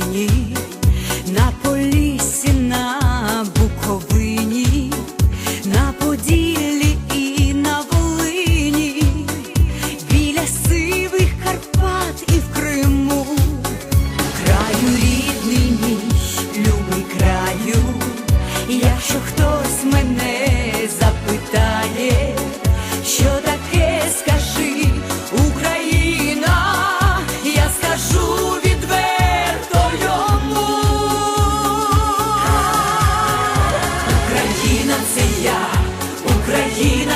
Україні на полі.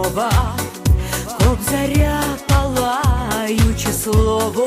мова, кобзаря палаюче слово.